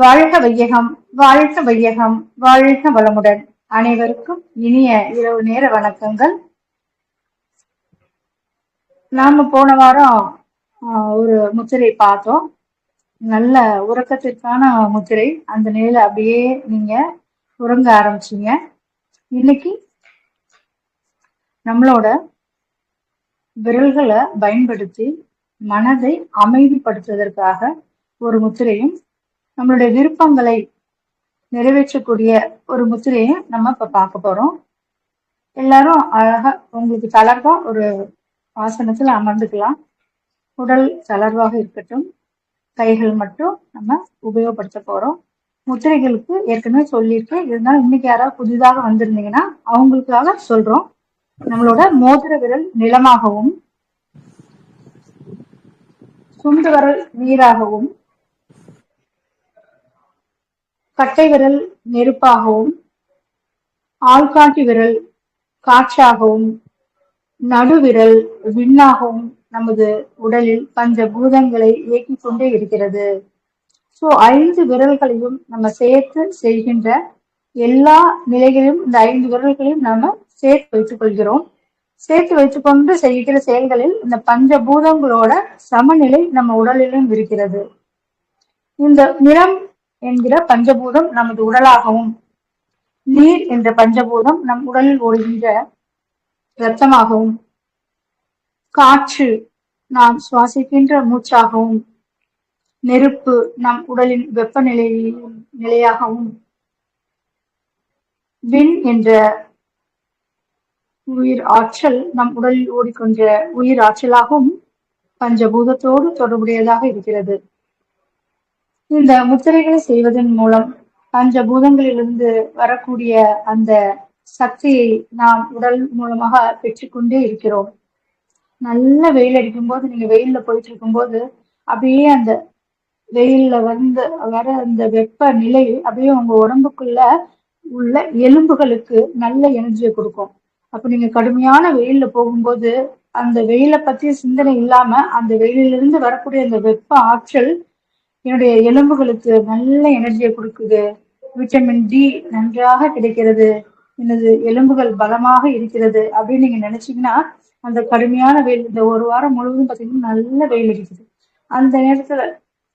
வாழ்க வையகம் வாழ்க வையகம் வாழ்க வளமுடன். அனைவருக்கும் இனிய இரவு நேர வணக்கங்கள். நாம போன வாரம் ஒரு முத்திரை பார்த்தோம். நல்ல உறக்கத்திற்கான முத்திரை. அந்த நிலையில அப்படியே நீங்க உறங்க ஆரம்பிச்சீங்க. இன்னைக்கு நம்மளோட விரல்களை பயன்படுத்தி மனதை அமைதிப்படுத்துவதற்காக ஒரு முத்திரையும் நம்மளுடைய விருப்பங்களை நிறைவேற்றக்கூடிய ஒரு முத்திரையை நம்ம இப்ப பார்க்க போறோம். எல்லாரும் அழகா உங்களுக்கு தளர்வா ஒரு ஆசனத்துல அமர்ந்துக்கலாம். உடல் தளர்வாக இருக்கட்டும் கைகள் மட்டும் நம்ம உபயோகப்படுத்த போறோம். முத்திரைகளுக்கு ஏற்கனவே சொல்லியிருக்கேன். இருந்தாலும் இன்னைக்கு யாராவது புதிதாக வந்திருந்தீங்கன்னா அவங்களுக்காக சொல்றோம். நம்மளோட மோதிர விரல் நிலமாகவும் சுண்டு விரல் நீராகவும் கட்டை விரல் நெருப்பாகவும் ஆள்காட்டி விரல் காற்றாகவும் நடுவிரல் விண்ணாகவும் நமது உடலில் பஞ்ச பூதங்களை இயக்கிக் கொண்டே இருக்கிறது. சோ ஐந்து விரல்களையும் நம்ம சேர்த்து செய்கின்ற எல்லா நிலைகளிலும் இந்த ஐந்து விரல்களையும் நாம சேர்த்து வைத்துக் கொள்கிறோம். சேர்த்து வைத்துக்கொண்டு செய்கிற செயல்களில் இந்த பஞ்ச பூதங்களோட சமநிலை நம்ம உடலிலும் இருக்கிறது. இந்த நிறம் என்கிற பஞ்சபூதம் நமது உடலாகவும். நீர் என்ற பஞ்சபூதம் நம் உடலில் ஓடுகின்ற இரத்தமாகவும். காற்று நாம் சுவாசிக்கின்ற மூச்சாகவும். நெருப்பு நம் உடலின் வெப்பநிலை நிலையாகவும். விண் என்ற உயிர் ஆற்றல் நம் உடலில் ஓடிக்கொண்ட உயிர் ஆற்றலாகவும் பஞ்சபூதத்தோடு தொடர்புடையதாக இருக்கிறது. இந்த முத்திரைகளை செய்வதன் மூலம் பஞ்சபூதங்களிலிருந்து வரக்கூடிய அந்த சக்தியை நாம் உடல் மூலமாக பெற்றுக்கொண்டே இருக்கிறோம். நல்ல வெயில் அடிக்கும் போது நீங்க வெயில்ல போயிட்டு இருக்கும்போது அப்படியே அந்த வெயில்ல வந்து வர அந்த வெப்ப நிலை அப்படியே உங்க உடம்புக்குள்ள உள்ள எலும்புகளுக்கு நல்ல எனர்ஜியை கொடுக்கும். அப்ப நீங்க கடுமையான வெயில்ல போகும்போது அந்த வெயிலை பத்திய சிந்தனை இல்லாம அந்த வெயிலிலிருந்து வரக்கூடிய அந்த வெப்ப ஆற்றல் என்னுடைய எலும்புகளுக்கு நல்ல எனர்ஜியை கொடுக்குது. விட்டமின் டி நன்றாக கிடைக்கிறது. எனது எலும்புகள் பலமாக இருக்கிறது அப்படின்னு நீங்க நினைச்சீங்கன்னா அந்த கடுமையான வெயில் இந்த ஒரு வாரம் முழுவதும் பாத்தீங்கன்னா நல்ல வெயில் அடிக்குது. அந்த நேரத்துல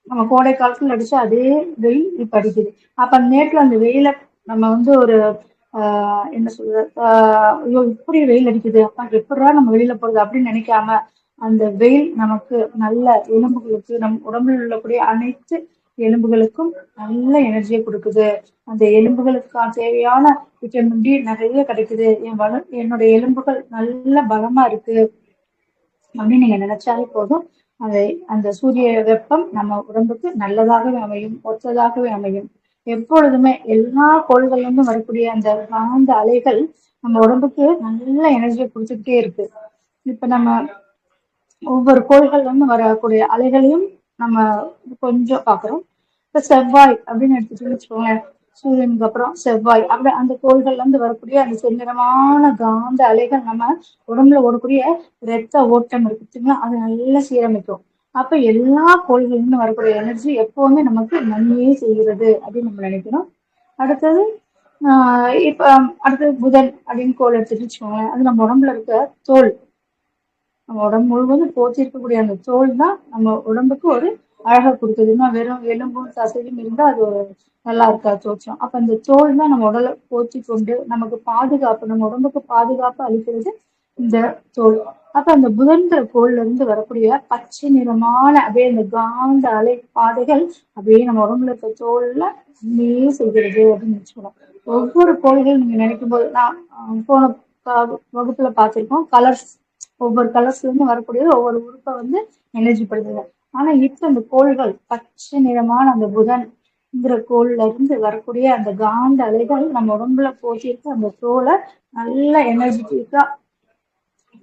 நம்ம கோடை காலத்துல அடிச்சா அதே வெயில் இப்ப அடிக்குது. அப்ப அந்த நேரத்துல அந்த வெயில நம்ம வந்து ஒரு ஆஹ் என்ன சொல்றது? ஐயோ இப்படி வெயில் அடிக்குது. அப்பா எப்படா நம்ம வெளியில போறது அப்படின்னு நினைக்காம அந்த வெயில் நமக்கு நல்ல எலும்புகளுக்கு நம் உடம்பில் உள்ளக்கூடிய அனைத்து எலும்புகளுக்கும் நல்ல எனர்ஜியை கொடுக்குது. அந்த எலும்புகளுக்கான தேவையான விட்டமின் டி நிறைய கிடைக்குது. என் வள என்னுடைய எலும்புகள் நல்ல பலமா இருக்கு. அப்படின்னு நீங்க நினைச்சாலே போதும். அதை அந்த சூரிய வெப்பம் நம்ம உடம்புக்கு நல்லதாகவே அமையும் ஒத்ததாகவே அமையும். எப்பொழுதுமே எல்லா கோள்கள்லேருந்தும் வரக்கூடிய அந்த காந்த அலைகள் நம்ம உடம்புக்கு நல்ல எனர்ஜியை கொடுத்துக்கிட்டே இருக்கு. இப்ப நம்ம ஒவ்வொரு கோள்கள் வந்து வரக்கூடிய அலைகளையும் நம்ம கொஞ்சம் பாக்குறோம் இப்ப செவ்வாய் அப்படின்னு எடுத்துட்டு வச்சுக்கோங்களேன். சூரியனுக்கு அப்புறம் செவ்வாய். அப்படி அந்த கோள்கள்ல இருந்து வரக்கூடிய அந்த செந்நிறமான காந்த அலைகள் நம்ம உடம்புல ஓடக்கூடிய ரத்த ஓட்டம் இருக்கு பார்த்தீங்களா அது நல்லா சீரமைக்கும். அப்ப எல்லா கோள்கள்ல வரக்கூடிய எனர்ஜி எப்பவுமே நமக்கு நன்மையே செய்கிறது அப்படின்னு நம்ம நினைக்கிறோம். அடுத்தது ஆஹ் இப்ப அடுத்தது புதன் அப்படின்னு கோள் எடுத்துட்டு வச்சுக்கோங்களேன். அது நம்ம உடம்புல இருக்க தோல். நம்ம உடம்பு முழுவதும் போத்தி இருக்கக்கூடிய அந்த தோல் தான் நம்ம உடம்புக்கு ஒரு அழகை கொடுக்குது இன்னும் வெறும் எலும்பும் தசையும் இருந்தா அது ஒரு நல்லா இருக்காது தோற்றம். அப்ப அந்த தோல் தான் நம்ம உடலை போச்சு கொண்டு நமக்கு பாதுகாப்பு நம்ம உடம்புக்கு பாதுகாப்பு அளிக்கிறது இந்த தோல். அப்ப அந்த புதன்கிற கோள்ல இருந்து வரக்கூடிய பச்சை நிறமான அப்படியே அந்த காந்த அலை பாதைகள் அப்படியே நம்ம உடம்புல இருக்க தோல்ல அப்படியே செய்கிறது அப்படின்னு வச்சுக்கணும் ஒவ்வொரு கோள்கள் நீங்க நினைக்கும் போது நான் போன வகுப்புல பார்த்திருக்கோம். கலர்ஸ் ஒவ்வொரு கலர்ஸ்ல இருந்து வரக்கூடியது ஒவ்வொரு உறுப்பை வந்து எனர்ஜி படுத்துது. ஆனா இப்ப அந்த கோள்கள் பச்சை நிறமான அந்த புதன்ங்கிற கோள்ல இருந்து வரக்கூடிய அந்த காந்த அலைகள் நம்ம உடம்புல போட்டிருக்க அந்த தோலை நல்ல எனர்ஜெட்டிக்கா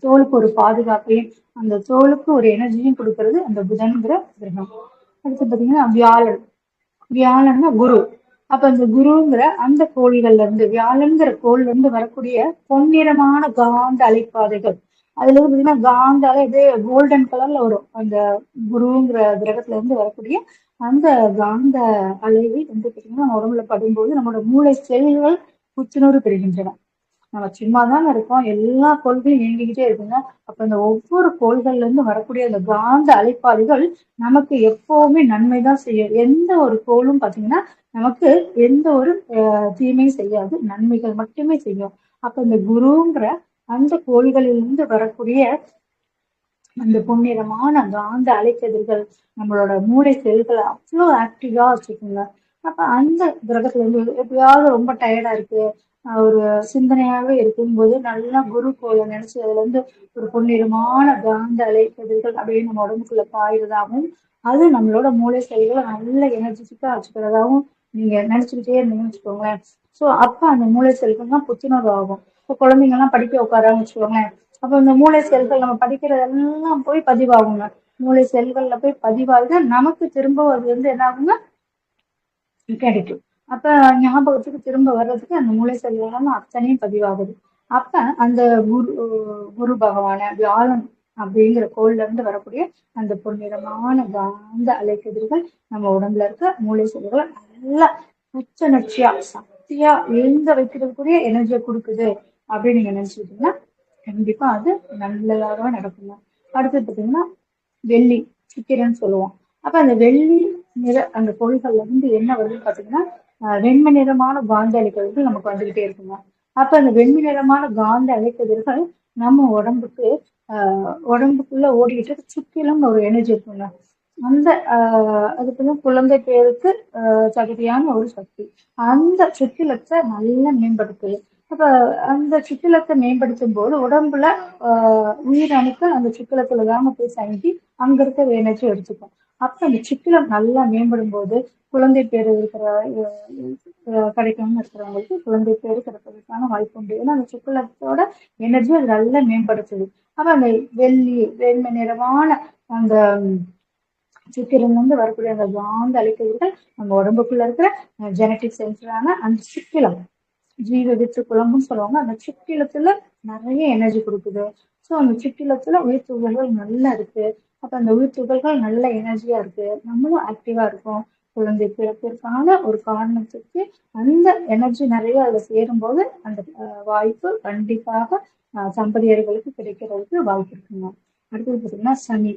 தோலுக்கு ஒரு பாதுகாப்பையும் அந்த தோலுக்கு ஒரு எனர்ஜியும் கொடுக்கறது அந்த புதன்கிற கிரகம். அடுத்து பாத்தீங்கன்னா வியாழன். வியாழன்னா குரு. அப்ப அந்த குருங்கிற அந்த கோள்கள்ல இருந்து வியாழன்கிற கோள்ல இருந்து வரக்கூடிய பொன்னிறமான காந்த அலைப்பாதைகள். அதுல இருந்து பாத்தீங்கன்னா காந்தாலே இது அப்படியே கோல்டன் கலர்ல வரும். அந்த குருங்கிற கிரகத்துல இருந்து வரக்கூடிய அந்த காந்த அலைகள் வந்து பாத்தீங்கன்னா நம்ம உடம்புல படும்போது நம்மளோட மூளை செல்கள் புத்துணர்வு பெறுகின்றன. நம்ம சும்மா தானே இருக்கோம். எல்லா கோள்களும் இயங்கிக்கிட்டே இருக்குங்க. அப்ப இந்த ஒவ்வொரு கோள்கள்ல இருந்து வரக்கூடிய அந்த காந்த அலைப்பாடுகள் நமக்கு எப்பவுமே நன்மை தான் செய்யும். எந்த ஒரு கோளும் பாத்தீங்கன்னா நமக்கு எந்த ஒரு அஹ், தீமையும் செய்யாது. நன்மைகள் மட்டுமே செய்யும். அப்ப இந்த குருங்கிற அந்த கோள்களிலிருந்து வரக்கூடிய அந்த பொன்னிறமான காந்த அலைக்கதிர்கள் நம்மளோட மூளை செல்களை அவ்வளோ ஆக்டிவா வச்சுக்கோங்க. அப்ப அந்த கிரகத்துல இருந்து எப்படியாவது ரொம்ப டயர்டா இருக்கு ஆஹ் ஒரு சிந்தனையாவே இருக்கும்போது நல்லா குரு கோயில நினைச்சு அதுல இருந்து ஒரு பொன்னிறமான காந்த அலைக்கதிர்கள் அப்படியே நம்ம உடம்புக்குள்ள பாயிறதாகவும் அது நம்மளோட மூளை செல்களை நல்ல எனர்ஜெட்டிக்கா வச்சுக்கிறதாகவும் நீங்க நினைச்சுக்கிட்டே இருந்தீங்கன்னு வச்சுக்கோங்களேன். சோ அப்ப அந்த மூளை செல்கள்லாம் புத்துணர்வு ஆகும் இப்போ குழந்தைங்க எல்லாம் படிக்க உட்காரான்னு வச்சுக்கோங்களேன். அப்போ இந்த மூளை செல்கள் நம்ம படிக்கிறதெல்லாம் போய் பதிவாகுங்க. மூளை செல்கள்ல போய் பதிவாகுது நமக்கு திரும்ப அது வந்து என்ன ஆகுங்க கிடைக்கும். அப்ப ஞாபகத்துக்கு திரும்ப வர்றதுக்கு அந்த மூளை செல்கள் அத்தனையும் பதிவாகுது. அப்ப அந்த குரு குரு பகவான வியாழன் அப்படிங்கிற கோள்ல இருந்து வரக்கூடிய அந்த பொன்னிறமான காந்த அலைக்கதிர்கள் நம்ம உடம்புல இருக்க மூளை செல்களை நல்லா புத்துணர்ச்சியா சக்தியா எழுந்த வைக்கிறதுக்குரிய எனர்ஜியை கொடுக்குது. அப்படின்னு நீங்க நினைச்சுக்கிட்டீங்கன்னா கண்டிப்பா அது நல்லதாக நடக்குங்க அடுத்தது பாத்தீங்கன்னா வெள்ளி சித்திரன்னு சொல்லுவோம். அப்ப அந்த வெள்ளி நிற அந்த பொருள்கள்ல இருந்து என்ன வருதுன்னு பாத்தீங்கன்னா வெண்மை நிறமான காந்த அலைக்கதிர்கள் நமக்கு வந்துகிட்டே இருக்குங்க அப்ப அந்த வெண்மை நிறமான காந்த அலைக்கதிர்கள் நம்ம உடம்புக்கு ஆஹ் உடம்புக்குள்ள ஓடிக்கிட்டு இருக்க சுற்றிலும் ஒரு எனர்ஜி இருக்குங்க அந்த ஆஹ் அதுக்கு குழந்தை பேருக்கு ஆஹ் தகுதியான ஒரு சக்தி. அந்த சுற்றிலத்தை நல்லா மேம்படுத்துது அப்ப அந்த சுற்றுலத்தை மேம்படுத்தும் போது உடம்புல ஆஹ் உயிரணுக்கள் அந்த சுக்கிலத்துல தாங்க போய் சங்கி அங்க இருக்க எனர்ஜி எடுத்துக்கும். அப்ப அந்த சுக்கிலம் நல்லா மேம்படும் போது குழந்தை பேர் இருக்கிற கிடைக்கணும்னு இருக்கிறவங்களுக்கு குழந்தை பேர் கிடைப்பதற்கான வாய்ப்பு உண்டு. ஏன்னா அந்த சுக்கிலத்தோட எனர்ஜி அது நல்லா மேம்படுத்துது. அப்ப அந்த வெள்ளி வெண்மை நிறமான அந்த சுக்கிரம் வந்து வரக்கூடிய அந்த காந்த அலைக்கதிர்கள் நம்ம உடம்புக்குள்ள இருக்கிற ஜெனட்டிக் சென்சரான அந்த சுக்கிலம் ஜீவ வித்து குழம்புன்னு சொல்லுவாங்க. அந்த சிட்டிலத்துல நிறைய எனர்ஜி கொடுக்குது. ஸோ அந்த சிட்டிலத்துல உயிர் துகள்கள் நல்லா இருக்கு. அப்ப அந்த உயிர் துகள்கள் நல்ல எனர்ஜியா இருக்கு. நம்மளும் ஆக்டிவா இருக்கும். குழந்தை பிறப்பிற்கான ஒரு காரணத்துக்கு அந்த எனர்ஜி நிறைய அதுல சேரும்போது அந்த வாய்ப்பு கண்டிப்பாக சம்பதியர்களுக்கு கிடைக்கிறதுக்கு வாய்ப்பு இருக்குங்க. அடுத்தது பார்த்தீங்கன்னா சனி.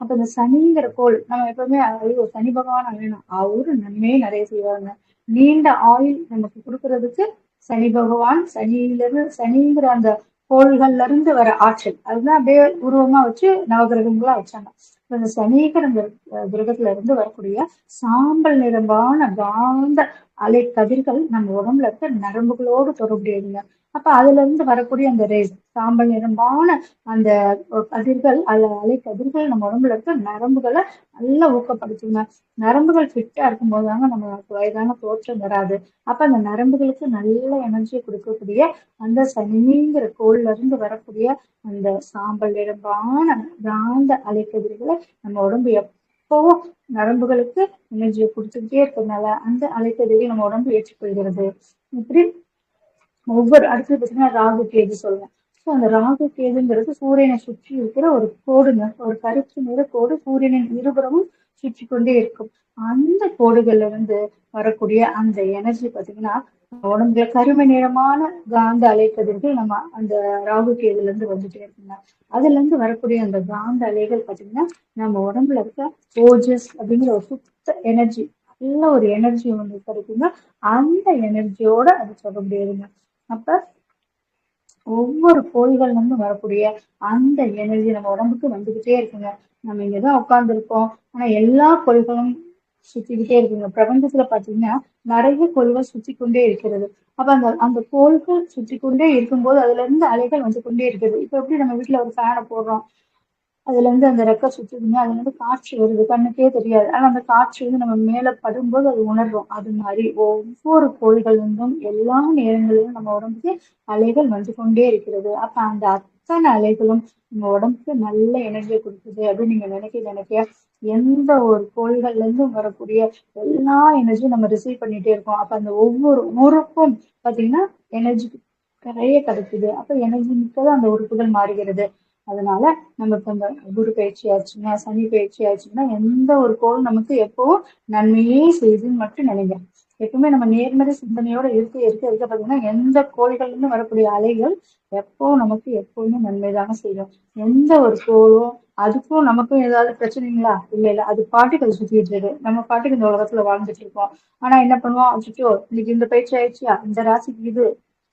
அப்ப இந்த சனிங்கிற கோள் நம்ம எப்பவுமே ஐயோ சனி பகவான் வேணும். அவரு நன்மையே நிறைய செய்வாங்க நீண்ட ஆயுள் நமக்கு கொடுக்கறதுக்கு சனி பகவான் சனியில இருந்து சனிங்கிற அந்த கோள்கள்ல இருந்து வர ஆற்றல். அதுதான் அப்படியே உருவமா வச்சு நவகிரகங்களா வச்சாங்க. அந்த சனிங்கிற அந்த அஹ், கிரகத்துல இருந்து வரக்கூடிய சாம்பல் நிறமான காந்த அலை கதிர்கள் நம்ம உடம்புல இருக்க நரம்புகளோடு தொடர்புடையதுங்க. அப்ப அதுல இருந்து வரக்கூடிய அந்த ரேஸ் சாம்பல் நிறமான அந்த கதிர்கள் அல்ல அலை கதிர்கள் நம்ம உடம்புல இருக்க நரம்புகளை நல்லா ஊக்கப்படுத்துங்க. நரம்புகள் ஃபிட்டா இருக்கும்போது தாங்க நம்மளுக்கு வயதான தோற்றம் வராது. அப்ப அந்த நரம்புகளுக்கு நல்ல எனர்ஜியை கொடுக்கக்கூடிய அந்த சனிங்கிற கோள்ல இருந்து வரக்கூடிய அந்த சாம்பல் நிறமான காந்த அலைக்கதிர்களை நம்ம உடம்பு எப்பவும் நரம்புகளுக்கு எனர்ஜியை கொடுத்துக்கிட்டே இருக்கிறதுனால அந்த அலைக்கதிர்கள் நம்ம உடம்பு ஏற்றுக்கொள்கிறது இப்படி ஒவ்வொரு அடுத்தது பார்த்தீங்கன்னா ராகு கேது சொல்லுவேன் ஸோ அந்த ராகு கேதுங்கிறது சூரியனை சுற்றி இருக்கிற ஒரு கோடுங்க ஒரு கருப்பு நிற கோடு சூரியனின் இருபுறமும் சுற்றி கொண்டே இருக்கும். அந்த கோடுகள்ல இருந்து வரக்கூடிய அந்த எனர்ஜி பார்த்தீங்கன்னா உடம்புல கருமை நிறமான காந்த அலைக்கதிர்கள் நம்ம அந்த ராகு கேதுல இருந்து வந்துட்டே இருக்குங்க. அதுல இருந்து வரக்கூடிய அந்த காந்த அலைகள் பார்த்தீங்கன்னா நம்ம உடம்புல இருக்க ஓஜஸ் அப்படிங்கிற ஒரு சுத்த எனர்ஜி நல்ல ஒரு எனர்ஜி ஒன்று கிடைக்குங்க. அந்த எனர்ஜியோட அது சொல்ல முடியாதுங்க அப்ப ஒவ்வொரு கோள்கள் வந்து வரக்கூடிய அந்த எனர்ஜி நம்ம உடம்புக்கு வந்துகிட்டே இருக்குங்க. நம்ம இங்கதான் உட்கார்ந்துருக்கோம். ஆனா எல்லா கோள்களும் சுத்திக்கிட்டே இருக்குங்க. பிரபஞ்சத்துல பாத்தீங்கன்னா நிறைய கோள்கள் சுத்தி கொண்டே இருக்கிறது. அப்ப அந்த அந்த கோள்கள் சுத்தி கொண்டே இருக்கும்போது அதுல இருந்து அலைகள் வந்து கொண்டே இருக்குது. இப்ப எப்படி நம்ம வீட்டுல ஒரு ஃபேனை போடுறோம்? அதுல இருந்து அந்த ரெக்கை சுத்துதுங்க. அதுல இருந்து காற்று வருது. கண்ணுக்கே தெரியாது. ஆனா அந்த காற்று வந்து நம்ம மேல படும்போது அது உணர்றோம். அது மாதிரி ஒவ்வொரு கோள்கள் இருந்தும் எல்லா நேரங்களிலும் நம்ம உடம்புக்கு அலைகள் வந்து கொண்டே இருக்கிறது. அப்ப அந்த அத்தனை அலைகளும் நம்ம உடம்புக்கு நல்ல எனர்ஜியை கொடுக்குது அப்படின்னு நீங்க நினைக்க நினைக்க எந்த ஒரு கோள்கள்ல இருந்தும் வரக்கூடிய எல்லா எனர்ஜியும் நம்ம ரிசீவ் பண்ணிட்டே இருக்கோம். அப்ப அந்த ஒவ்வொரு உறுப்பும் பாத்தீங்கன்னா எனர்ஜி நிறைய கிடைக்குது. அப்ப எனர்ஜி மிக்கதான் அந்த உறுப்புகள் மாறுகிறது. அதனால நம்ம இப்ப இந்த குரு பயிற்சி ஆச்சுன்னா சனி பயிற்சி ஆச்சுன்னா எந்த ஒரு கோள் நமக்கு எப்பவும் நன்மையே செய்யுதுன்னு மட்டும் நினைங்க. எப்பவுமே நம்ம நேர்மறை சிந்தனையோட இருக்க இருக்க இருக்க பார்த்தீங்கன்னா எந்த கோள்கள்ல இருந்து வரக்கூடிய அலைகள் எப்போ நமக்கு எப்பவுமே நன்மைதாங்க செய்யும். எந்த ஒரு கோளும் அதுக்கும் நமக்கும் ஏதாவது பிரச்சனைங்களா? இல்ல இல்ல அது பாட்டுக்கு அது சுத்திட்டு இருக்கு. நம்ம பாட்டுக்கு இந்த உலகத்துல வாழ்ந்துட்டு இருக்கோம். ஆனா என்ன பண்ணுவோம்? அச்சோ இன்னைக்கு இந்த பயிற்சி ஆயிடுச்சியா இந்த ராசிக்கு இது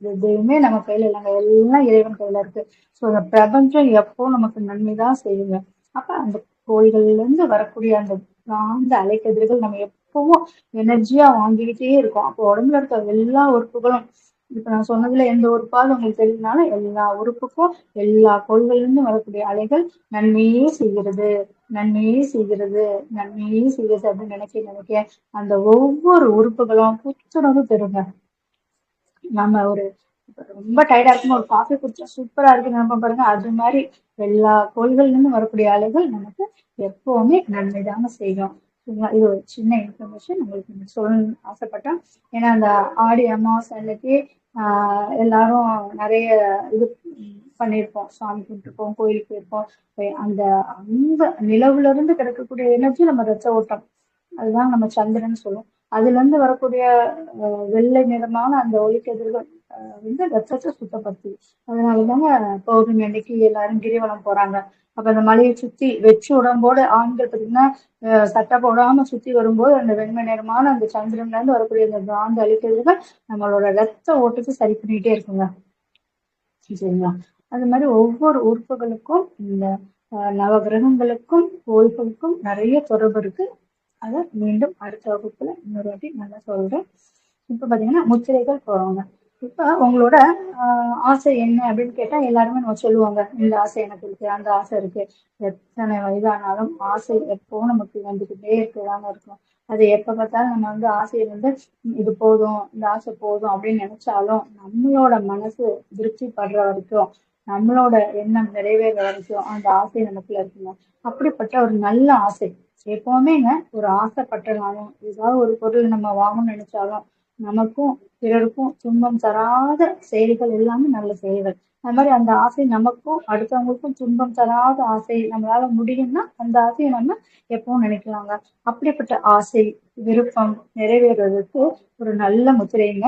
எதுவுமே நம்ம கையில இல்லைங்க. எல்லாம் இறைவன் கையில இருக்கு. ஸோ அந்த பிரபஞ்சம் எப்போ நமக்கு நன்மைதான் செய்யுங்க. அப்ப அந்த கோயில்கள்ல இருந்து வரக்கூடிய அந்த காந்த அலைக்கதிர்கள் நம்ம எப்பவும் எனர்ஜியா வாங்கிக்கிட்டே இருக்கோம். அப்போ உடம்புல இருக்க எல்லா உறுப்புகளும் இப்ப நான் சொன்னதுல எந்த உறுப்பாவது உங்களுக்கு தெரியுதுனாலும் எல்லா உறுப்புக்கும் எல்லா கோயில்கள்ல இருந்து வரக்கூடிய அலைகள் நன்மையே செய்கிறது நன்மையே செய்கிறது நன்மையே செய்கிறது அப்படின்னு நினைக்க நினைக்க அந்த ஒவ்வொரு உறுப்புகளும் புத்துணர்வு பெறுங்க. நம்ம ஒரு ரொம்ப டயர்டா இருக்கும் ஒரு காஃபி குடிச்சா சூப்பரா இருக்கு. நம்ம பாருங்க அது மாதிரி எல்லா கோள்கள்லேருந்து வரக்கூடிய அலைகள் நமக்கு எப்பவுமே நன்மைதாங்க செய்யும். இது ஒரு சின்ன இன்ஃபர்மேஷன் உங்களுக்கு சொல்லணும்னு ஆசைப்பட்டேன் ஏன்னா அந்த ஆடி அமாவாசை அன்னைக்கு ஆஹ் எல்லாரும் நிறைய இது பண்ணியிருப்போம் சாமி கும்பிட்டுருப்போம் கோயிலுக்கு போயிருப்போம். அந்த அந்த நிலவுல இருந்து கிடைக்கக்கூடிய எனர்ஜி நம்ம ரச்ச ஓட்டம். அதுதான் நம்ம சந்திரன் சொல்லுவோம் அதுல இருந்து வரக்கூடிய வெள்ளை நிறமான அந்த ஒளிக்கதிர்கள் வந்து ரத்தத்தை சுத்தப்படுத்துது அதனாலதாங்க பௌர்ணமி அன்னைக்கு எல்லாரும் கிரிவலம் போறாங்க. அப்ப அந்த மலையை சுத்தி வெச்சு உடம்போட ஆண்கள் பார்த்தீங்கன்னா சட்டை போடாம சுத்தி வரும்போது அந்த வெண்மை நிறமான அந்த சந்திரன்ல இருந்து வரக்கூடிய அந்த காந்த அழிக்கிறதுகள் நம்மளோட ரத்த ஓட்டத்தை சரி பண்ணிட்டே இருக்குங்க. சரிங்களா? அது மாதிரி ஒவ்வொரு உறுப்புகளுக்கும் இந்த நவகிரகங்களுக்கும் கோள்களுக்கும் நிறைய தொடர்பு இருக்கு. அதை மீண்டும் அடுத்த வகுப்புல இன்னொரு வாட்டி நல்லா சொல்றேன். இப்ப பாத்தீங்கன்னா முத்திரைகள் போறவங்க இப்ப உங்களோட ஆசை என்ன அப்படின்னு கேட்டா எல்லாருமே நம்ம சொல்லுவாங்க. இந்த ஆசை எனக்கு இருக்கு அந்த ஆசை இருக்கு. எத்தனை வயதானாலும் ஆசை எப்போ நமக்கு வந்துகிட்டே இருக்கதாங்க இருக்கும். அது எப்ப பார்த்தாலும் நம்ம வந்து ஆசையை வந்து இது போதும் இந்த ஆசை போதும் அப்படின்னு நினைச்சாலும் நம்மளோட மனசு திருப்தி படுற வரைக்கும் நம்மளோட எண்ணம் நிறைவேற வரைக்கும் அந்த ஆசை நமக்குள்ள இருக்குங்க. அப்படிப்பட்ட ஒரு நல்ல ஆசை. எப்பவுமேங்க ஒரு ஆசைப்பட்டனாலும் ஏதாவது ஒரு பொருள் நம்ம வாங்கணும்னு நினைச்சாலும் நமக்கும் பிறருக்கும் துன்பம் தராத செயல்கள் எல்லாமே நல்ல செயல்கள். அது மாதிரி அந்த ஆசை நமக்கும் அடுத்தவங்களுக்கும் துன்பம் தராத ஆசை நம்மளால முடியும்னா அந்த ஆசையை நம்ம எப்பவும் நினைக்கலாங்க. அப்படிப்பட்ட ஆசை விருப்பம் நிறைவேறுவதற்கு ஒரு நல்ல முத்திரைங்க.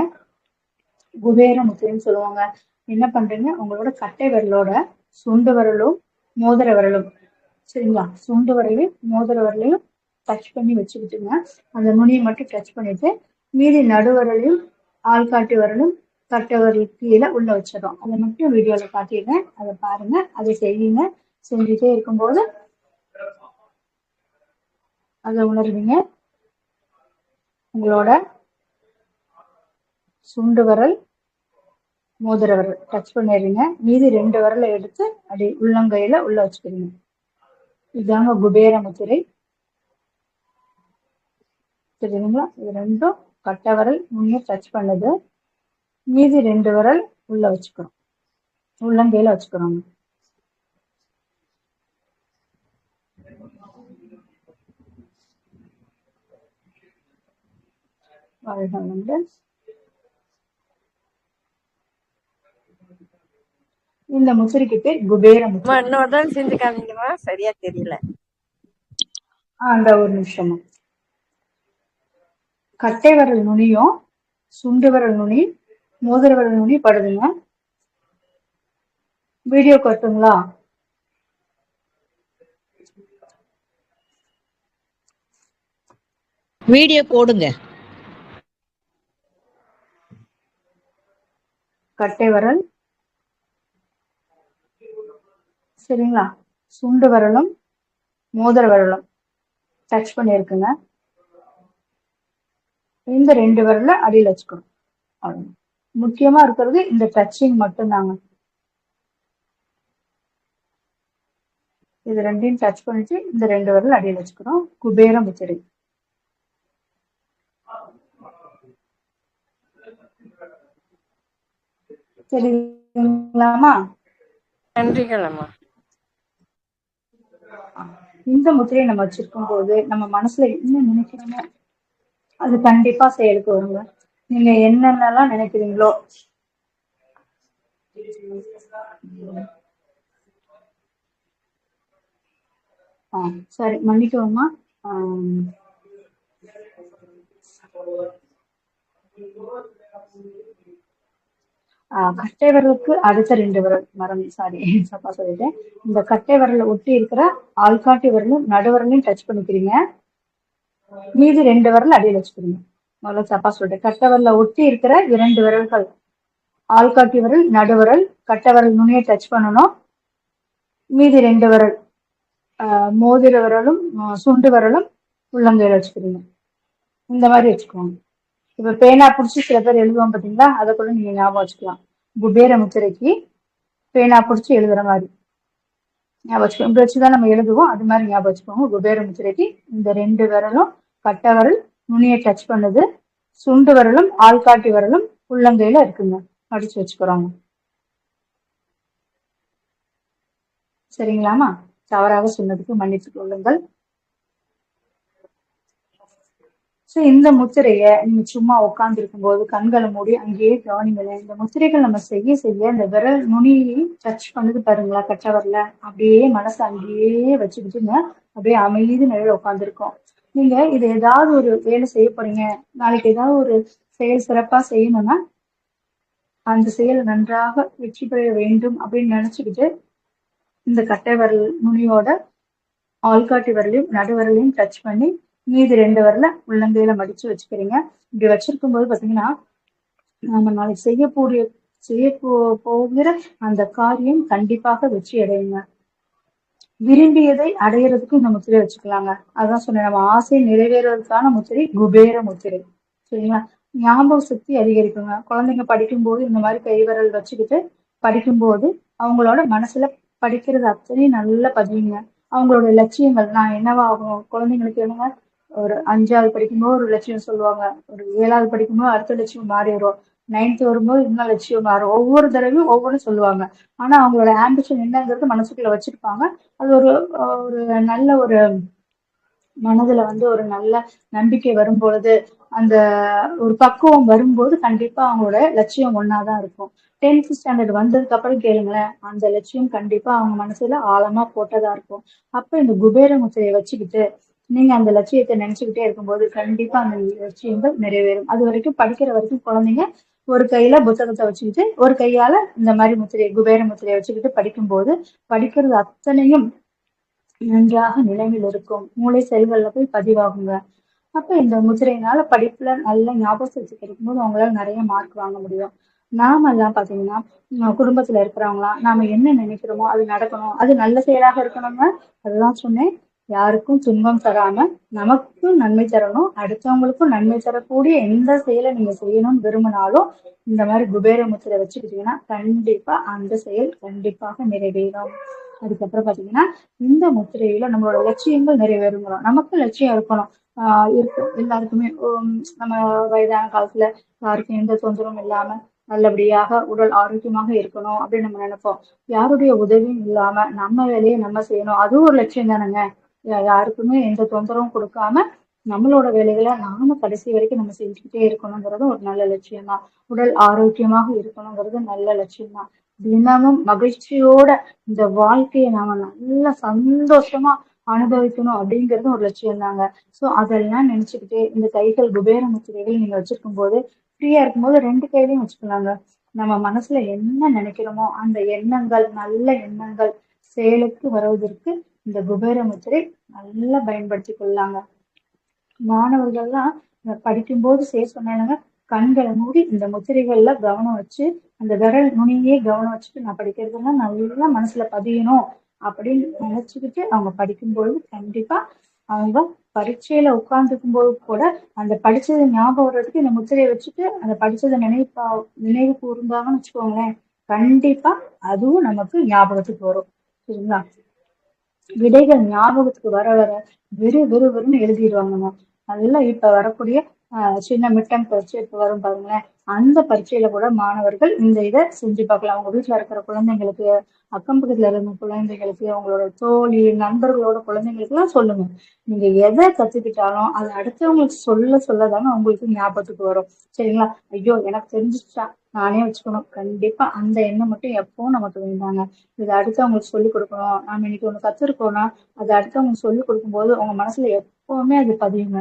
குபேர முத்திரைன்னு சொல்லுவாங்க. என்ன பண்றீங்க? உங்களோட கட்டை விரலோட சுண்டு விரலும் மோதிர விரலும் சரிங்களா? சுண்டு வரலையும் மோதிர வரலையும் டச் பண்ணி வச்சுக்கிட்டுங்க. அந்த நுனியை மட்டும் டச் பண்ணிட்டு மீதி நடுவரலையும் ஆள்காட்டி வரலும் கட்டவரல் கீழே உள்ள வச்சிடும் அதை மட்டும் வீடியோல காட்டிடுறேன். அதை பாருங்க. அதை செய்யுங்க. செஞ்சுட்டே இருக்கும்போது அதை உணர்வீங்க. உங்களோட சுண்டு வரல் மோதிர விரல் டச் பண்ணிடுறீங்க. மீதி ரெண்டு விரலை எடுத்து அப்படி உள்ளங்கையில உள்ள வச்சுக்கிறீங்க. இதாங்க குபேர முத்திரை. இது ரெண்டும் கட்டை விரல் முன்னே டச் பண்ணுது. மீதி ரெண்டு விரல் உள்ள வச்சுக்கிறோம். உள்ளங்கையில வச்சுக்கிறோம். வாழ்க வந்து இந்த முசிறிக்கு பேர் குபேர இன்னொரு தடவை செஞ்சு காமிங்கம்மா சரியா தெரியல. அந்த ஒரு நிமிஷமா கட்டை விரல் நுனியும் சுண்டு விரல் நுனி மோதிர விரல் நுனி படுதுங்க. வீடியோ கட்டுங்களா? வீடியோ போடுங்க. கட்டை விரல் சரிங்களா? சுண்டு விரலும் மோதிர விரலும். டச் பண்ணியிருக்குங்க. இந்த ரெண்டு விரல அடியில் வச்சுக்கணும். அவ்வளோ முக்கியமா இருக்கிறது இந்த டச்சிங் மட்டும்தாங்க. இது ரெண்டையும் டச் பண்ணிட்டு இந்த ரெண்டு விரல் அடியில் வச்சுக்கிறோம் குபேர முத்திரை சரிங்களாமா நன்றிகள் அம்மா. இந்த முத்திரையை நம்ம வச்சிருக்கும் போது நம்ம மனசுல என்ன நினைக்கிறோமோ அது கண்டிப்பா செயலுக்கு வருங்க. நீங்க என்னென்னலாம் நினைக்கிறீங்களோ சரி மன்னிக்கோமா ஆஹ் கட்டை விரலுக்கு அடுத்த ரெண்டு விரல். மரம் சாரி சப்பா சொல்லிட்டேன். இந்த கட்டை விரலை ஒட்டி இருக்கிற ஆள்காட்டி விரலும் நடுவரலையும் டச் பண்ணிக்கிறீங்க. மீதி ரெண்டு விரல் அடியில் வச்சுக்கிறீங்க. முதல்ல சப்பா சொல்லிட்டேன். கட்டை ஒட்டி இருக்கிற இரண்டு விரல்கள். ஆள்காட்டி விரல் நடுவரல் கட்டை விரல் நுனியை டச் பண்ணணும். மீதி ரெண்டு விரல் மோதிர விரலும் சுண்டு விரலும் உள்ளங்கையில வச்சுக்கிறீங்க. இந்த மாதிரி வச்சுக்கோங்க. இப்ப பேனா பிடிச்சி சில பேர் எழுதுவோம் பாத்தீங்களா? அதை கூட நீங்க ஞாபகம் வச்சுக்கலாம். குபேர முத்திரைக்கு பேனா பிடிச்சி எழுதுற மாதிரி. ஞாபகம் வச்சுக்கோங்க இப்படி வச்சுதான் நம்ம எழுதுவோம். அது மாதிரி ஞாபகம் வச்சுக்கோங்க. குபேர முத்திரைக்கு இந்த ரெண்டு விரலும் கட்ட விரல் நுனியை டச் பண்ணுது. சுண்டு விரலும் ஆள்காட்டி விரலும் உள்ளங்கையில இருக்குங்க. அடிச்சு வச்சுக்கிறோங்க சரிங்களாமா தவறாக சொன்னதுக்கு மன்னித்து கொள்ளுங்கள். சோ இந்த முத்திரைய நீங்க சும்மா உட்கார்ந்து இருக்கும்போது கண்களை மூடி அங்கேயே கவனிங்களே இந்த முத்திரைகள் நம்ம செய்ய செய்ய இந்த விரல் நுனியை டச் பண்ணுது பாருங்களா கட்ட வரல அப்படியே மனசு அங்கேயே வச்சுக்கிட்டுங்க அப்படியே அமைதி நிலையில உட்காந்துருக்கோம் நீங்க இது ஏதாவது ஒரு வேலை செய்ய போறீங்க. நாளைக்கு ஏதாவது ஒரு செயல் சிறப்பா செய்யணும்னா அந்த செயல் நன்றாக வெற்றி பெற வேண்டும் அப்படின்னு நினைச்சுக்கிட்டு இந்த கட்டை விரல் நுனியோட ஆள்காட்டி விரலையும் நடுவரலையும் டச் பண்ணி மீதி ரெண்டு வரல உள்ளங்கையில மடிச்சு வச்சுக்கிறீங்க. இப்படி வச்சிருக்கும் போது பாத்தீங்கன்னா நம்ம நாளைக்கு செய்யக்கூடிய செய்ய போகிற அந்த காரியம் கண்டிப்பாக வெற்றி அடையுங்க. விரும்பியதை அடையிறதுக்கு இந்த முத்திரை வச்சுக்கலாங்க. அதான் சொன்னேன் நம்ம ஆசை நிறைவேறுவதற்கான முத்திரை குபேர முத்திரை. சரிங்களா? ஞாபக சக்தி அதிகரிக்குங்க. குழந்தைங்க படிக்கும்போது இந்த மாதிரி கைவிரல் வச்சுக்கிட்டு படிக்கும்போது அவங்களோட மனசுல படிக்கிறது அத்தனையும் நல்லா பதியுங்க. அவங்களோட லட்சியங்கள் நான் என்னவாகும் குழந்தைங்களுக்கு என்னங்க ஒரு அஞ்சாவது படிக்கும்போது ஒரு லட்சியம் சொல்லுவாங்க. ஒரு ஏழாவது படிக்கும்போது அடுத்த லட்சியம் மாறி வரும். நைன்த் வரும்போது இன்னும் லட்சியம் மாறும். ஒவ்வொரு தடவையும் ஒவ்வொன்றும் சொல்லுவாங்க. ஆனா அவங்களோட ஆம்பிஷன் என்னங்கிறது மனசுக்குள்ள வச்சிருப்பாங்க. அது ஒரு ஒரு நல்ல ஒரு மனதுல வந்து ஒரு நல்ல நம்பிக்கை வரும் பொழுது அந்த ஒரு பக்குவம் வரும்போது கண்டிப்பா அவங்களோட லட்சியம் ஒன்னாதான் இருக்கும். டென்த் ஸ்டாண்டர்ட் வந்ததுக்கு அப்புறம் கேளுங்களேன் அந்த லட்சியம் கண்டிப்பா அவங்க மனசுல ஆழமா போட்டதா இருக்கும். அப்ப இந்த குபேர முத்திரையை வச்சுக்கிட்டு நீங்க அந்த லட்சியத்தை நினைச்சுக்கிட்டே இருக்கும்போது கண்டிப்பா அந்த லட்சியங்கள் நிறைவேறும். அது வரைக்கும் படிக்கிற வரைக்கும் குழந்தைங்க ஒரு கையில புத்தகத்தை வச்சுக்கிட்டு ஒரு கையால இந்த மாதிரி முத்திரையை குபேர முத்திரையை வச்சுக்கிட்டு படிக்கும்போது படிக்கிறது அத்தனையும் நன்றாக நிலைமையில் இருக்கும். மூளை செல்கள்ல போய் பதிவாகுங்க. அப்ப இந்த முத்திரையினால படிப்புல நல்ல ஞாபகம் சக்தி கிடைக்கும்போது அவங்களால நிறைய மார்க் வாங்க முடியும். நாம எல்லாம் பாத்தீங்கன்னா குடும்பத்துல இருக்கிறவங்களாம் நாம என்ன நினைக்கிறோமோ அது நடக்கணும். அது நல்ல செயலாக இருக்கணுங்க அதுதான் சொன்னேன். யாருக்கும் துன்பம் தராம நமக்கும் நன்மை தரணும் அடுத்தவங்களுக்கும் நன்மை தரக்கூடிய எந்த செயலை நீங்க செய்யணும்னு விரும்பினாலும் இந்த மாதிரி குபேர முத்திரை வச்சுக்கிட்டீங்கன்னா கண்டிப்பா அந்த செயல் கண்டிப்பாக நிறைவேறும். அதுக்கப்புறம் பாத்தீங்கன்னா இந்த முத்திரையில நம்மளோட லட்சியங்கள் நிறைவேறுங்கிறோம். நமக்கு லட்சியம் இருக்கணும். ஆஹ் இருக்கும். எல்லாருக்குமே நம்ம வயதான காலத்துல யாருக்கும் எந்த தொந்தரவும் இல்லாம நல்லபடியாக உடல் ஆரோக்கியமாக இருக்கணும் அப்படின்னு நம்ம நினைப்போம். யாருடைய உதவியும் இல்லாம நம்ம வேலையை நம்ம செய்யணும். அதுவும் ஒரு லட்சியம் தானேங்க. யாருக்குமே எந்த தொந்தரவும் கொடுக்காம நம்மளோட வேலைகளை நாம கடைசி வரைக்கும் நம்ம செஞ்சுக்கிட்டே இருக்கணுங்கிறது ஒரு நல்ல லட்சியம் தான் உடல் ஆரோக்கியமாக இருக்கணுங்கிறது நல்ல லட்சியம் தான் தினமும் மகிழ்ச்சியோட இந்த வாழ்க்கையை நாம நல்லா சந்தோஷமா அனுபவிக்கணும் அப்படிங்கிறது ஒரு லட்சியம் தாங்க சோ அதெல்லாம் நினைச்சுக்கிட்டே இந்த கைகள் குபேர முத்திரைகள் நீங்க வச்சிருக்கும் போது ஃப்ரீயா இருக்கும்போது ரெண்டு கையிலையும் வச்சுக்கலாங்க. நம்ம மனசுல என்ன நினைக்கிறோமோ அந்த எண்ணங்கள் நல்ல எண்ணங்கள் செயலுக்கு வருவதற்கு இந்த குபேர முத்திரை நல்லா பயன்படுத்தி கொள்ளாங்க. மாணவர்கள்லாம் இந்த படிக்கும்போது செய்ய சொன்னாங்க கண்களை மூடி இந்த முத்திரைகள்ல கவனம் வச்சு அந்த விரல் நுனியே கவனம் வச்சுட்டு நான் படிக்கிறதுலாம் நல்லா மனசுல பதியணும் அப்படின்னு நினைச்சுக்கிட்டு அவங்க படிக்கும்போது கண்டிப்பா அவங்க பரீட்சையில உட்கார்ந்துக்கும் போது கூட அந்த படிச்சது ஞாபகம் வர்றதுக்கு இந்த முத்திரையை வச்சுட்டு அந்த படிச்சதை நினைப்பா நினைவு கூர்ந்தாங்கன்னு வச்சுக்கோங்களேன் கண்டிப்பா அதுவும் நமக்கு ஞாபகத்துக்கு வரும். சரிங்களா? விடைகள் ஞாபகத்துக்கு வர வர வெறு வெறு வெறுன்னு எழுதிடுவாங்கங்க அதெல்லாம் இப்ப வரக்கூடிய சின்ன மிட்டம் பரீட்சை இப்ப வரும் பாருங்களேன். அந்த பரீட்சையில கூட மாணவர்கள் இந்த இதை செஞ்சு பார்க்கலாம். அவங்க வீட்டுல இருக்கிற குழந்தைங்களுக்கு அக்கம் பக்கத்துல இருந்த குழந்தைங்களுக்கு அவங்களோட தோழி நண்பர்களோட குழந்தைங்களுக்கு எல்லாம் சொல்லுங்க. நீங்க எதை கத்துக்கிட்டாலும் அது அடுத்தவங்களுக்கு சொல்ல சொல்லதாங்க உங்களுக்கு ஞாபகத்துக்கு வரும். சரிங்களா? ஐயோ எனக்கு தெரிஞ்சிச்சா நானே வச்சுக்கணும். கண்டிப்பா அந்த எண்ணம் மட்டும் எப்பவும் நமக்கு வேண்டாங்க இதை அடுத்து அவங்களுக்கு சொல்லிக் கொடுக்கணும். நாம இன்னைக்கு ஒண்ணு கத்துருக்கோம்னா அதை அடுத்து அவங்களுக்கு சொல்லிக் கொடுக்கும் கொடுக்கும்போது உங்க மனசுல எப்பவுமே அது பதியுங்க.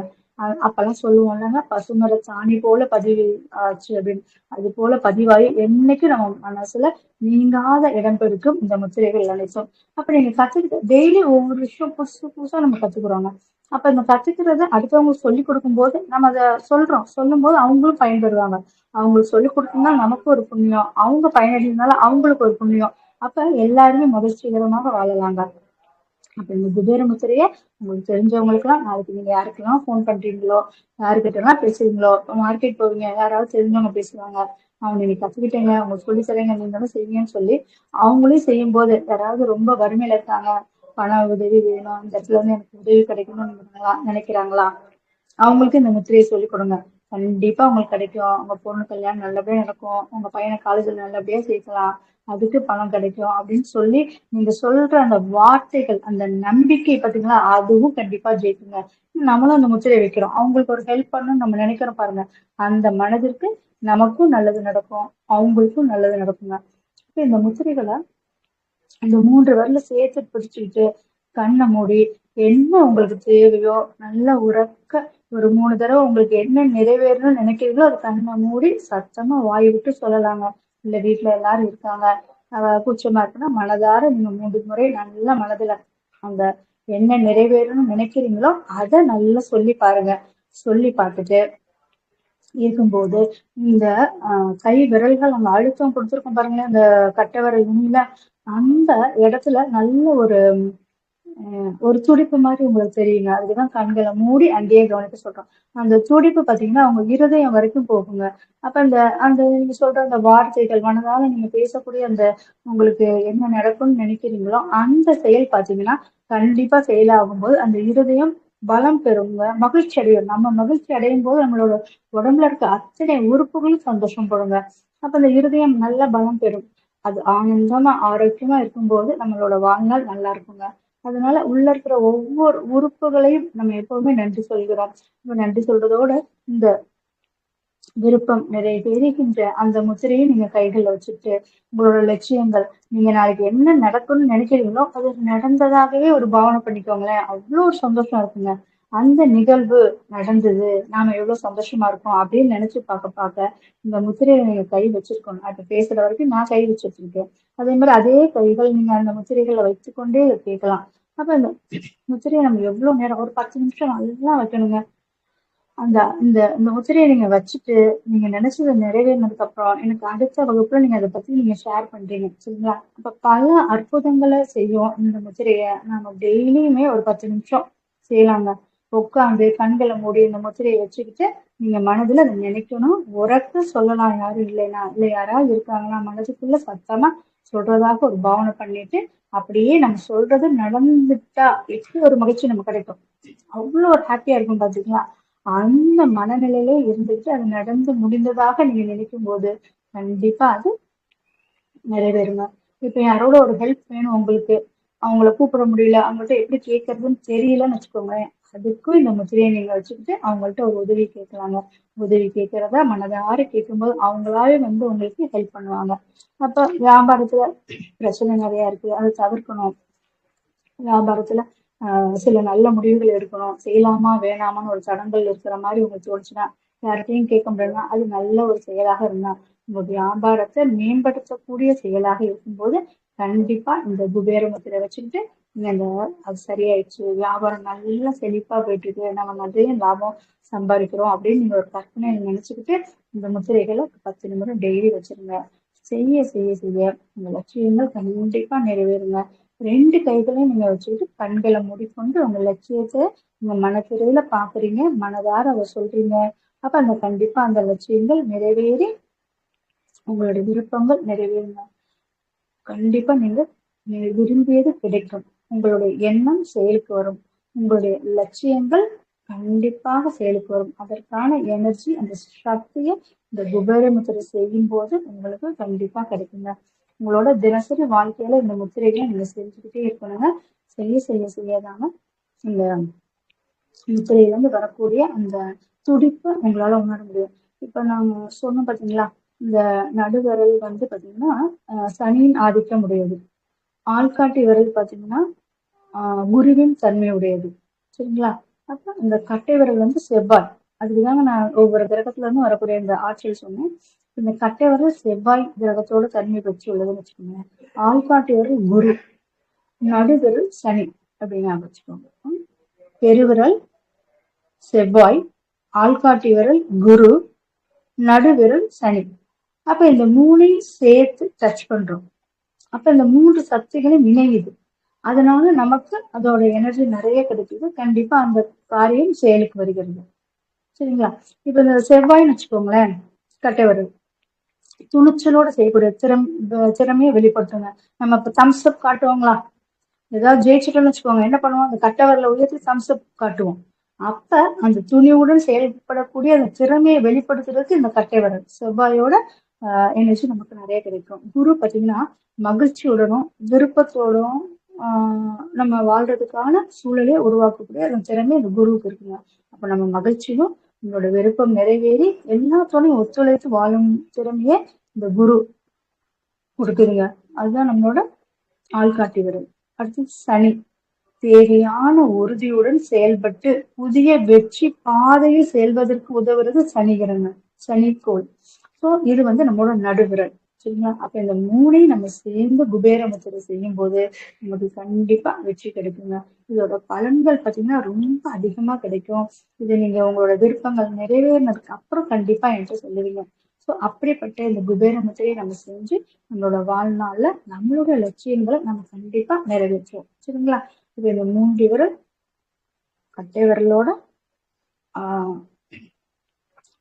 அப்பெல்லாம் சொல்லுவோம் இல்லைங்க பசுமர சாணி போல பதிவு ஆச்சு அப்படின்னு. அது போல பதிவாகி என்னைக்கும் நம்ம மனசுல நீங்காத இடம் பெருக்கும் இந்த முத்திரைகள் அனைத்தும். அப்ப நீங்க கத்துக்கிட்டு டெய்லி ஒவ்வொரு விஷயம் புதுசு புதுசா நம்ம கத்துக்கிறோங்க. அப்ப இந்த கத்துக்கிறத அடுத்தவங்க சொல்லி கொடுக்கும்போது நம்ம அதை சொல்றோம். சொல்லும் போது அவங்களும் பயன்பெறுவாங்க. அவங்களுக்கு சொல்லி கொடுத்தோம்னா நமக்கு ஒரு புண்ணியம். அவங்க பயனடைந்தனால அவங்களுக்கு ஒரு புண்ணியம். அப்ப எல்லாருமே மகிழ்ச்சிகரமாக வாழலாங்க. அப்ப இந்த குபேர முத்திரையை உங்களுக்கு தெரிஞ்சவங்களுக்குலாம் நாளைக்கு நீங்க யாருக்கெல்லாம் ஃபோன் பண்றீங்களோ யாருக்கிட்ட எல்லாம் பேசுறீங்களோ மார்க்கெட் போவீங்க யாராவது தெரிஞ்சவங்க பேசுவாங்க. அவங்க நீங்க கத்துக்கிட்டீங்க உங்களுக்கு சொல்லி தரீங்க நீங்களும் செய்வீங்கன்னு சொல்லி அவங்களையும் செய்யும் போது யாராவது ரொம்ப வறுமையில இருக்காங்க பண உதவி வேணும் இந்த இடத்துல வந்து எனக்கு உதவி கிடைக்கணும்னு நினைக்கிறாங்களா- அவங்களுக்கு இந்த முத்திரையை சொல்லி கொடுங்க. கண்டிப்பா அவங்களுக்கு கிடைக்கும். உங்க பொண்ணு கல்யாணம் நல்லபடியா நடக்கும். உங்க பையனை காலேஜில் நல்லபடியா சேர்க்கலாம். அதுக்கு பணம் கிடைக்கும் அப்படின்னு சொல்லி நீங்க சொல்ற அந்த வார்த்தைகள் அந்த நம்பிக்கை பாத்தீங்களா? அதுவும் கண்டிப்பா ஜெயிக்குங்க. நம்மளும் அந்த முத்திரையை வைக்கிறோம். அவங்களுக்கு ஒரு ஹெல்ப் பண்ணணும்னு நம்ம நினைக்கிறோம் பாருங்க. அந்த மனதிற்கு நமக்கும் நல்லது நடக்கும். அவங்களுக்கும் நல்லது நடக்குங்க. இப்ப இந்த முத்திரைகளை இந்த மூன்று வரல சேர்த்து பிடிச்சுக்கிட்டு கண்ணை மூடி என்ன உங்களுக்கு தேவையோ நல்லா உறக்க ஒரு மூணு தடவை உங்களுக்கு என்ன நிறைவேறணும்னு நினைக்கிறீங்களோ அது கண்ணை மூடி சத்தமா வாய் விட்டு சொல்லலாங்க. இல்ல வீட்டுல எல்லாரும் இருக்காங்க. கூச்சமா இருக்குன்னா மனதார நீங்க மூன்று முறை நல்லா மனதுல அந்த என்ன நிறைவேறணும்னு நினைக்கிறீங்களோ அதை நல்லா சொல்லி பாருங்க. சொல்லி பார்த்துட்டு இருக்கும்போது இந்த ஆஹ், கை விரல்கள் அங்க அழுத்தம் கொடுத்துருக்கோம் பாருங்களேன். அந்த கட்டை விரல் நுனியில அந்த இடத்துல நல்ல ஒரு ஆஹ், ஒரு துடிப்பு மாதிரி உங்களுக்கு தெரியுங்க. அதுக்குதான் கண்களை மூடி அங்கேயே கவனிக்க சொல்றோம். அந்த துடிப்பு பாத்தீங்கன்னா அவங்க இருதயம் வரைக்கும் போகுங்க. அப்ப அந்த அந்த நீங்க சொல்ற அந்த வார்த்தைகள் மனதால நீங்க பேசக்கூடிய அந்த உங்களுக்கு என்ன நடக்கும்னு நினைக்கிறீங்களோ அந்த செயல் பாத்தீங்கன்னா கண்டிப்பா செயலாகும் போது அந்த இருதயம் பலம் பெறுங்க. மகிழ்ச்சி அடையும். நம்ம மகிழ்ச்சி அடையும் போது நம்மளோட உடம்புல இருக்க அத்தனை உறுப்புகளும் சந்தோஷம் போடுங்க. அப்ப அந்த இருதயம் நல்ல பலம் பெறும். அது ஆனந்தமா ஆரோக்கியமா இருக்கும்போது நம்மளோட வாழ்நாள் நல்லா இருக்குங்க. அதனால உள்ள இருக்கிற ஒவ்வொரு உறுப்புகளையும் நம்ம எப்பவுமே நன்றி சொல்கிறோம். நம்ம நன்றி சொல்றதோட இந்த விருப்பம் நிறைவேறுகின்ற அந்த முத்திரையை நீங்க கைகள்ல வச்சுட்டு உங்களோட லட்சியங்கள் நீங்க நாளைக்கு என்ன நடக்கும்னு நினைக்கிறீங்களோ அது நடந்ததாகவே ஒரு பாவனை பண்ணிக்கோங்களேன். அவ்வளோ ஒரு சந்தோஷம் இருக்குங்க. அந்த நிகழ்வு நடந்தது. நாம எவ்வளவு சந்தோஷமா இருக்கோம் அப்படின்னு நினைச்சு பார்க்க பார்க்க இந்த முத்திரையை நீங்க கை வச்சிருக்கணும். இப்ப பேசுற வரைக்கும் நான் கை வச்சிட்டு இருக்கேன் அதே மாதிரி அதே கைகள் நீங்க அந்த முத்திரைகளை வைத்துக்கொண்டே கேட்கலாம். அப்ப இந்த முத்திரையை நம்ம எவ்வளவு நேரம் ஒரு பத்து நிமிஷம் நல்லா வைக்கணுங்க. அந்த இந்த இந்த முத்திரையை நீங்க வச்சுட்டு நீங்க நினைச்சது நிறைவேறினதுக்கு அப்புறம் எனக்கு அடுத்த வகுப்புல நீங்க அதை பத்தி நீங்க ஷேர் பண்றீங்க. சரிங்களா? அப்ப பல அற்புதங்களை செய்யும் இந்த முத்திரையை. நாம டெய்லியுமே ஒரு பத்து நிமிஷம் செய்யலாங்க. உட்காந்து கண்களை மூடி இந்த முத்திரையை வச்சுக்கிட்டு நீங்க மனதுல அதை நினைக்கணும். உறக்க சொல்லலாம். யாரும் இல்லைன்னா இல்லை யாராவது இருக்காங்கன்னா மனதுக்குள்ள சத்தமா சொல்றதாக ஒரு பாவனை பண்ணிட்டு அப்படியே நம்ம சொல்றது நடந்துட்டா எப்படி ஒரு மகிழ்ச்சி நமக்கு கிடைக்கும்? அவ்வளவு ஒரு ஹாப்பியா இருக்கும் பாத்தீங்களா? அந்த மனநிலையிலே இருந்துட்டு அது நடந்து முடிந்ததாக நீங்க நினைக்கும் போது கண்டிப்பா அது நிறைவேறுங்க. இப்ப யாரோட ஒரு ஹெல்ப் வேணும் உங்களுக்கு? அவங்கள கூப்பிட முடியல. அவங்கள்ட்ட எப்படி கேட்கறதுன்னு தெரியலன்னு வச்சுக்கோங்களேன். அதுக்கும் இந்த முத்திரையை நீங்க வச்சுக்கிட்டு அவங்கள்ட்ட ஒரு உதவி கேட்கலாங்க. உதவி கேட்கறத மனதார கேட்கும்போது அவங்களாவே வந்து உங்களுக்கு ஹெல்ப் பண்ணுவாங்க. அப்ப வியாபாரத்துல பிரச்சனை நிறைய இருக்கு அதை தவிர்க்கணும். வியாபாரத்துல ஆஹ் சில நல்ல முடிவுகள் எடுக்கணும். செய்யலாமா வேணாமான்னு ஒரு தடங்கள் இருக்கிற மாதிரி உங்களுக்கு தோணுச்சுன்னா யார்கிட்டையும் கேட்க முடியலன்னா அது நல்ல ஒரு செயலாக இருந்தா உங்க வியாபாரத்தை மேம்படுத்தக்கூடிய செயலாக இருக்கும்போது கண்டிப்பா இந்த குபேர முத்திரை வச்சுக்கிட்டு நீங்க அது சரியாயிடுச்சு வியாபாரம் நல்லா செழிப்பா போயிட்டு இருக்கு நம்ம நிறைய லாபம் சம்பாதிக்கிறோம் அப்படின்னு நீங்க ஒரு கற்பனை நினைச்சுக்கிட்டு இந்த முத்திரைகளை பத்து நிமிடம் டெய்லி வச்சிருங்க. செய்ய செய்ய செய்ய உங்க லட்சியங்கள் கண்டிப்பா நிறைவேறுங்க. ரெண்டு கைகளையும் நீங்க வச்சுக்கிட்டு கண்களை மூடிக்கொண்டு உங்க லட்சியத்தை உங்க மனத்திரையில பாக்குறீங்க மனதார அதை சொல்றீங்க. அப்ப அந்த கண்டிப்பா அந்த லட்சியங்கள் நிறைவேறி உங்களுடைய விருப்பங்கள் நிறைவேறுங்க. கண்டிப்பா நீங்க விரும்பியது கிடைக்கும். உங்களுடைய எண்ணம் செயலுக்கு வரும். உங்களுடைய லட்சியங்கள் கண்டிப்பாக செயலுக்கு வரும். அதற்கான எனர்ஜி அந்த சக்தியை இந்த குபேர முத்திரை செய்யும் போது உங்களுக்கு கண்டிப்பா கிடைக்குங்க. உங்களோட தினசரி வாழ்க்கையில இந்த முத்திரைகளை நீங்க செஞ்சுக்கிட்டே இருக்கணுங்க. செய்ய செய்ய செய்யதாங்க இந்த முத்திரையிலேருந்து வரக்கூடிய அந்த துடிப்பை உங்களால உணர முடியும். இப்ப நாங்க சொன்னோம் பாத்தீங்களா? இந்த நடுவரல் வந்து பாத்தீங்கன்னா சனியின் ஆதிக்கம் உடையது. ஆள்காட்டி விரல் பாத்தீங்கன்னா குருவின் தன்மை உடையது. சரிங்களா? அப்ப இந்த கட்டை விரல் வந்து செவ்வாய். அதுக்குதாங்க நான் ஒவ்வொரு கிரகத்துல இருந்து வரக்கூடிய இந்த ஆற்றல் சொன்னேன். இந்த கட்டை விரல் செவ்வாய் கிரகத்தோட தன்மை பெற்று உள்ளதுன்னு வச்சுக்கோங்க ஆள்காட்டி விரல் குரு நடுவிரல் சனி அப்படின்னு ஞாபகம் வச்சுக்கோங்க. பெருவிரல் செவ்வாய் ஆள்காட்டி விரல் குரு நடுவிரல் சனி. அப்ப இந்த மூணையும் சேர்த்து டச் பண்றோம். அப்ப இந்த மூன்று சக்திகளும் இணையுது. அதனால நமக்கு அதோட எனர்ஜி நிறைய கிடைக்குது. கண்டிப்பா அந்த காரியம் செயலுக்கு வருகிறது. சரிங்களா? இப்ப இந்த செவ்வாய்னு வச்சுக்கோங்களேன் கட்டை வருது துணிச்சலோட செய்யக்கூடிய திறம் திறமையை வெளிப்படுத்துங்க. நம்ம இப்ப தம்ஸ் அப் காட்டுவோங்களா? ஏதாவது ஜெயிச்சிட்டோம்னு வச்சுக்கோங்க. என்ன பண்ணுவோம்? அந்த கட்டவரில் உயர்த்தி தம்ஸ் அப் காட்டுவோம். அப்ப அந்த துணிவுடன் செயல்படக்கூடிய அந்த திறமையை வெளிப்படுத்துறதுக்கு இந்த கட்டை வரல் செவ்வாயோட எனர்ஜி நமக்கு நிறைய கிடைக்கும். குரு பாத்தீங்கன்னா மகிழ்ச்சியுடனும் விருப்பத்தோடும் ஆஹ் நம்ம வாழ்றதுக்கான சூழலே உருவாக்கக்கூடிய அந்த திறமை இந்த குருவுக்கு இருக்குங்க. அப்ப நம்ம மகிழ்ச்சியும் நம்மளோட விருப்பம் நிறைவேறி எல்லாத்தோடையும் ஒத்துழைத்து வாழும் திறமையே இந்த குரு கொடுக்குதுங்க. அதுதான் நம்மளோட ஆள்காட்டி விரல் அடுத்து சனி. தேவையான உறுதியுடன் செயல்பட்டு புதிய வெற்றி பாதையில் செல்வதற்கு உதவுறது சனிகிரங்க சனிக்கோள். ஸோ இது வந்து நம்மளோட நடுவிரல். சரிங்களா? அப்ப இந்த மூணையும் நம்ம சேர்ந்து குபேர முத்திரை செய்யும் போது நமக்கு கண்டிப்பா வெற்றி கிடைக்குங்க. இதோட பலன்கள் பாத்தீங்கன்னா ரொம்ப அதிகமா கிடைக்கும். இது நீங்க உங்களோட விருப்பங்கள் நிறைவேறினதுக்கு அப்புறம் கண்டிப்பா என்கிட்ட சொல்லுவீங்க. ஸோ அப்படிப்பட்ட இந்த குபேர முத்திரையை நம்ம செஞ்சு நம்மளோட வாழ்நாள்ல நம்மளோட லட்சியங்களை நம்ம கண்டிப்பா நிறைவேற்றுவோம். சரிங்களா? இது இந்த மூன்று விரல் கட்டை விரலோட ஆஹ்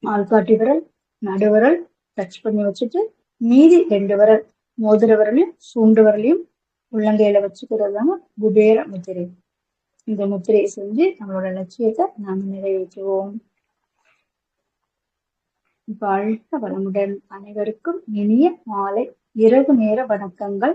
ஆள்காட்டி விரல் நடுவிரல் டச் பண்ணி வச்சுட்டு மீதி ரெண்டு விரல் மோதிர விரலையும் சூண்டு விரலையும் உள்ளங்கையில வச்சுக்கிறது தாங்க குபேர முத்திரை. இந்த முத்திரையை செஞ்சு நம்மளோட லட்சியத்தை நாம நிறைவேற்றுவோம். வாழ்க வளமுடன். அனைவருக்கும் இனிய மாலை. இரவு நேர வணக்கங்கள்.